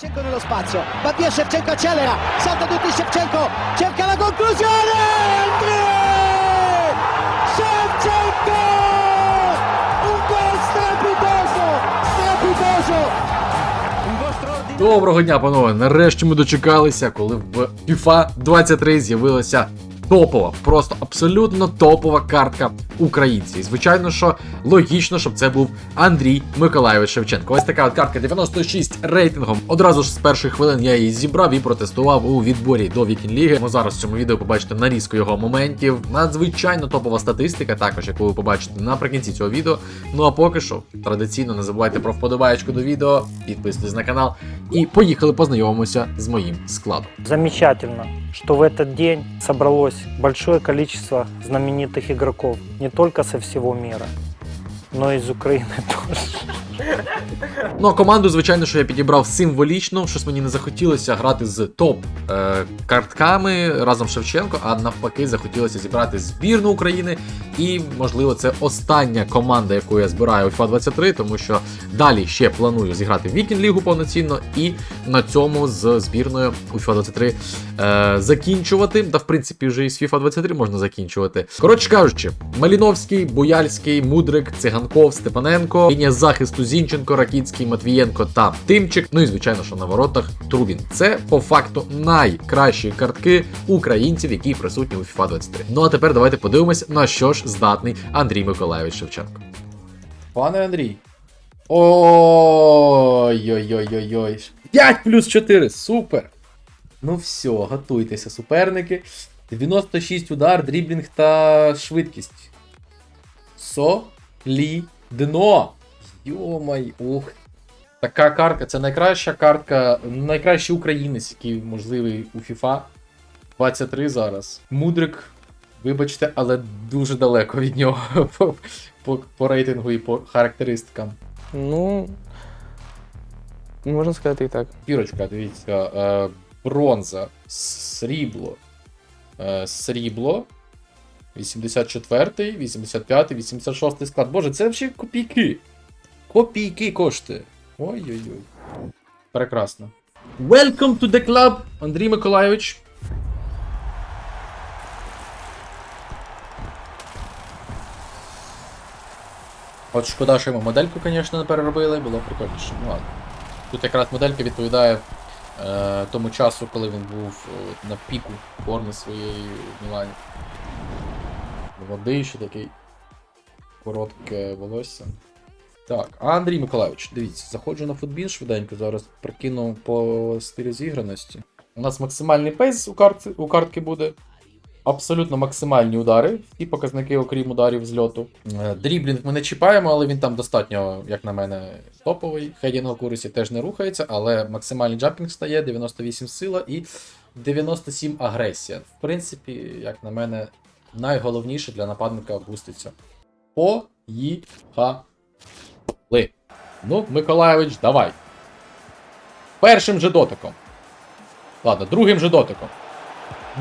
Shevchenko nello spazio, va via Shevchenko accelera, salta tutti Shevchenko, cerca la conclusione, Andri! Shevchenko! Un gol strepitoso, strepitoso! Il. Доброго дня, панове! Нарешті ми дочекалися, коли в FIFA 23 з'явилася топова, просто абсолютно топова картка українців. І звичайно, що логічно, щоб це був Андрій Миколайович Шевченко. Ось така от картка 96 рейтингом. Одразу ж з перших хвилин я її зібрав і протестував у відборі до Вікінг Ліги. Ми зараз в цьому відео побачите нарізку його моментів. Надзвичайно топова статистика, також яку ви побачите наприкінці цього відео. Ну а поки що, традиційно не забувайте про вподобаєчку до відео, підписуйтесь на канал і поїхали познайомимося з моїм складом. Замечательно, что в этот день собралось большое количество знаменитых игроков не только со всего мира, но и из Украины тоже. Ну а команду, звичайно, що я підібрав символічно, щось мені не захотілося грати з топ е, разом з Шевченко, а навпаки, захотілося зібрати збірну України. І, можливо, це остання команда, яку я збираю у FIFA 23, тому що далі ще планую зіграти в Вікінг Лігу повноцінно і на цьому з збірною у FIFA 23 е, закінчувати. Та в принципі вже і з FIFA 23 можна закінчувати. Коротше кажучи, Маліновський, Буяльський, Мудрик, Циганков, Степаненко, лінія захисту Зінченко, Ракіцький, Матвієнко та Тимчик. Ну і звичайно, що на воротах Трубін. Це по факту найкращі картки українців, які присутні у FIFA 23. Ну а тепер давайте подивимось, на що ж здатний Андрій Миколайович Шевченко. Пане Андрій. Ой-ой-ой-ой-ой. 5 плюс 4, супер. Ну все, готуйтеся, суперники. 96 удар, дріблінг та швидкість. Солідно. Йомай, ух. Така картка, це найкраща картка, найкращий українець, який можливий у FIFA 23 зараз. Мудрик, вибачте, але дуже далеко від нього по, по, по рейтингу і по характеристикам. Ну, можна сказати і так. Пірочка, дивіться, е, бронза, срібло, е, срібло, 84, 85, 86 склад. Боже, це взагалі копійки. Копійки коштує. Ой-ой-ой. Прекрасно. Welcome to the club, Андрій Миколайович. От шкода, що ми модельку, звісно, не переробили, було прикольніше. Ну ладно. Тут якраз моделька відповідає е, тому часу, коли він був е, на піку форми своєї в Мілані. Води ще такий коротке волосся. Так, Андрій Миколайович, дивіться, заходжу на футбіл швиденько, зараз прикину по стилю зіграності. У нас максимальний пейс у, картці, у картки буде. Абсолютно максимальні удари, і показники, окрім ударів зльоту. Е, Дріблінг ми не чіпаємо, але він там достатньо, як на мене, топовий. Хедінг акурисі теж не рухається, але максимальний джампінг стає, 98 сила і 97 агресія. В принципі, як на мене, найголовніше для нападника буститься. Поїхали. Ну, Миколайович, давай. Першим же дотиком. Ладно, другим же дотиком.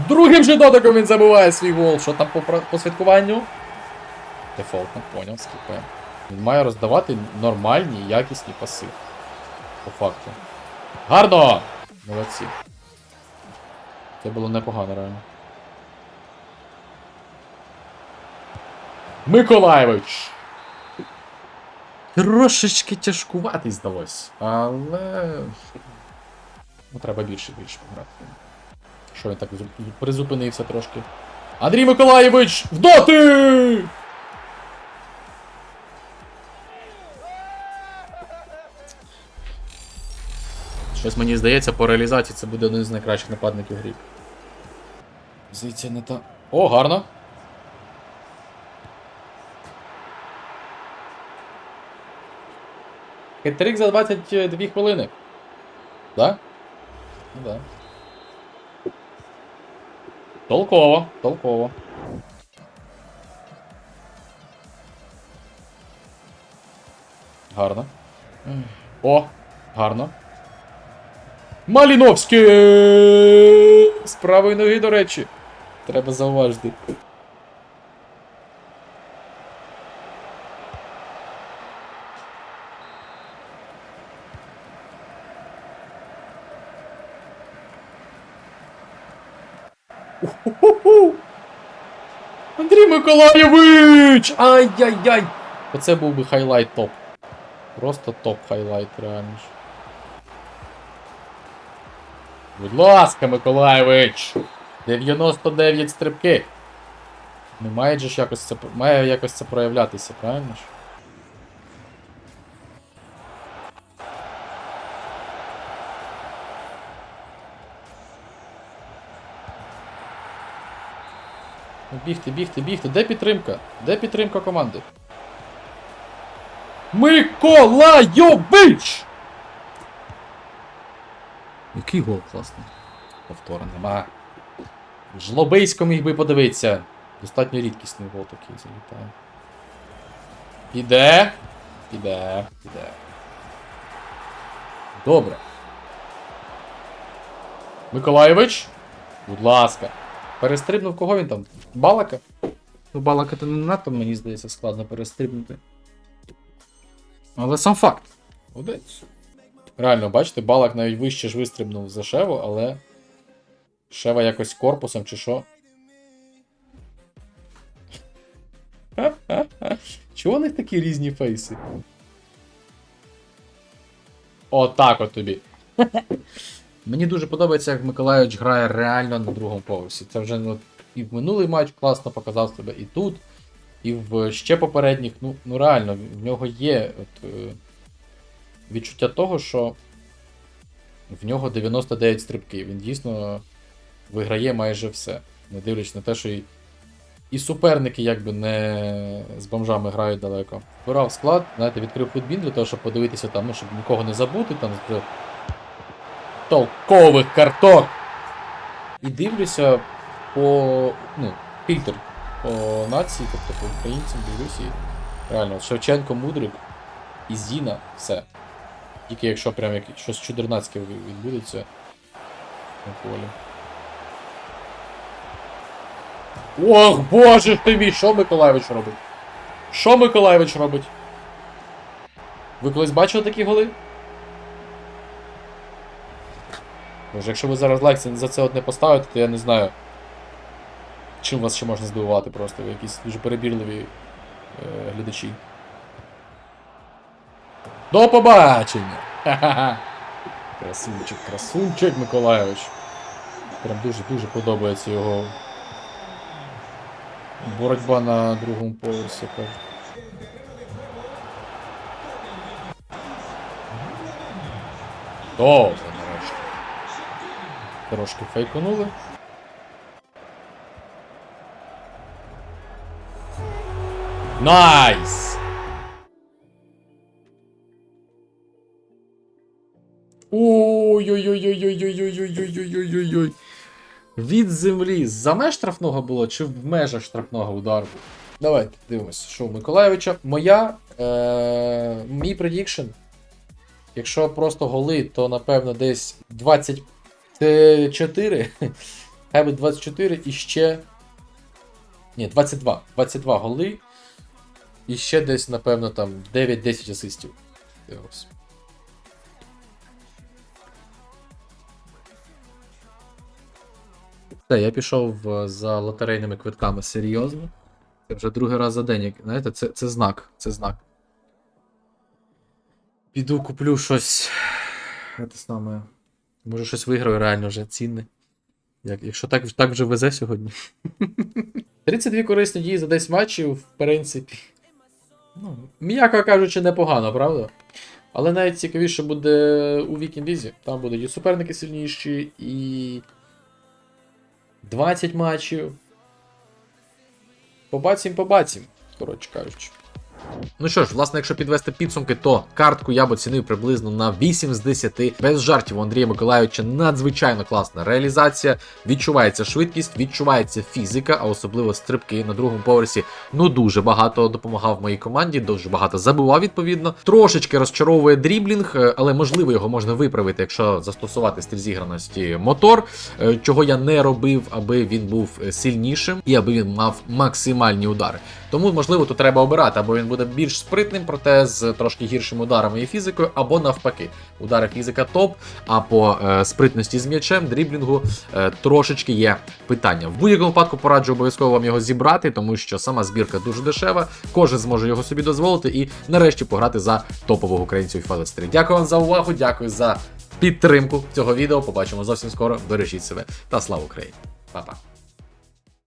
Другим же дотиком він забиває свій гол. Що там по, по святкуванню? Дефолтно, поняв, скіпаємо. Він має роздавати нормальні, якісні паси. По факту. Гарно! Молодці. Це було непогано, реально. Миколаєвич! Трошечки тяжкуватий здалось, але. Ну, треба більше більше пограти. Що він так призупинився трошки. Андрій Миколаєвич! В доти! Щось мені здається, по реалізації це буде один з найкращих нападників грі. Позиція не та. О, гарно! Хитрик за 22 хвилини. Да? Ну да. Толково, толково. Гарно. О, гарно. Маліновський! З правої ноги, до речі. Треба зауважити. Андрій Миколайович! Ай-яй-яй! Оце був би хайлайт топ. Просто топ хайлайт, реально. Будь ласка, Миколаєвич! 99 стрибки. Не має же ж якось це має якось це проявлятися, правильно? Бігти, бігти, бігти. Де підтримка? Де підтримка команди? Миколайович! Який гол класний. Повтора нема. Жлобисько міг би подивитися. Достатньо рідкісний гол такий залітає. Піде. Піде. Піде. Добре. Миколайович? Будь ласка. Перестрибнув кого він там? Балака? Ну, балака то не надто, мені здається, складно перестрибнути. Але сам факт. Молодець. Реально, бачите, балак навіть вище ж вистрибнув за Шеву, але. Шева якось корпусом чи що. Чого у них такі різні фейси? Отак от тобі. Мені дуже подобається, як Миколайович грає реально на другому поверсі. Це вже ну, і в минулий матч класно показав себе, і тут, і в ще попередніх. Ну, ну реально, в нього є от, е, відчуття того, що в нього 99 стрибків. Він дійсно виграє майже все. Не дивлячись на те, що і, і суперники якби не з бомжами грають далеко. Вбирав склад, знаєте, відкрив футбін для того, щоб подивитися там, ну, щоб нікого не забути, там толкових карток. І дивлюся по. ну, фільтр по нації, тобто по українцям дивлюся. Реально, Шевченко, Мудрик і Зіна, все. Тільки якщо прям як щось чудернацьке відбудеться на полі. Ох, боже ти мій, що Миколаєвич робить? Що Миколаєвич робить? Ви колись бачили такі голи? Боже, якщо ви зараз лайк за це от не поставите, то я не знаю. Чим вас ще можна здивувати просто, ви якісь дуже перебірливі е, глядачі. До побачення! Ха-ха-ха! Красунчик, красунчик Миколайович. Прям дуже-дуже подобається його боротьба на другому поверсі. Добре. Трошки фейконули. Найс! Ой-ой-ой-ой-ой-ой-ой-ой-ой-ой-ой-ой-ой. Від землі за меж штрафного було чи в межах штрафного удару? Давайте дивимося, що у Миколаєвича. Моя. Е- мій предікшн. Якщо просто голи, то напевно десь 24. Хай би 24 і ще. Ні, 22. 22 голи. І ще десь, напевно, там 9-10 асистів. Все, я пішов е, за лотерейними квитками серйозно. Це вже другий раз за день. Знаєте, це, це знак. Це знак. Піду куплю щось. Те саме. Може щось виграю реально вже цінне. Як, якщо так, так вже везе сьогодні. 32 корисні дії за 10 матчів, в принципі. Ну, м'яко кажучи, непогано, правда? Але навіть цікавіше буде у вікінг-лізі. Там будуть і суперники сильніші, і 20 матчів. Побачим, побачим, коротше кажучи. Ну що ж, власне, якщо підвести підсумки, то картку я б оцінив приблизно на 8 з 10. Без жартів у Андрія Миколайовича надзвичайно класна реалізація. Відчувається швидкість, відчувається фізика, а особливо стрибки на другому поверсі. Ну дуже багато допомагав моїй команді, дуже багато забував відповідно. Трошечки розчаровує дріблінг, е, але можливо його можна виправити, якщо застосувати стиль зіграності мотор, е, чого я не робив, аби він був е, сильнішим і аби він мав максимальні удари. Тому, можливо, тут треба обирати, або він буде більш спритним, проте з трошки гіршими ударами і фізикою, або навпаки. Удари фізика топ, а по е, спритності з м'ячем, дріблінгу е, трошечки є питання. В будь-якому випадку пораджу обов'язково вам його зібрати, тому що сама збірка дуже дешева, кожен зможе його собі дозволити і нарешті пограти за топового українця у FIFA 23. Дякую вам за увагу, дякую за підтримку цього відео. Побачимо зовсім скоро. Бережіть себе та слава Україні! Па-па!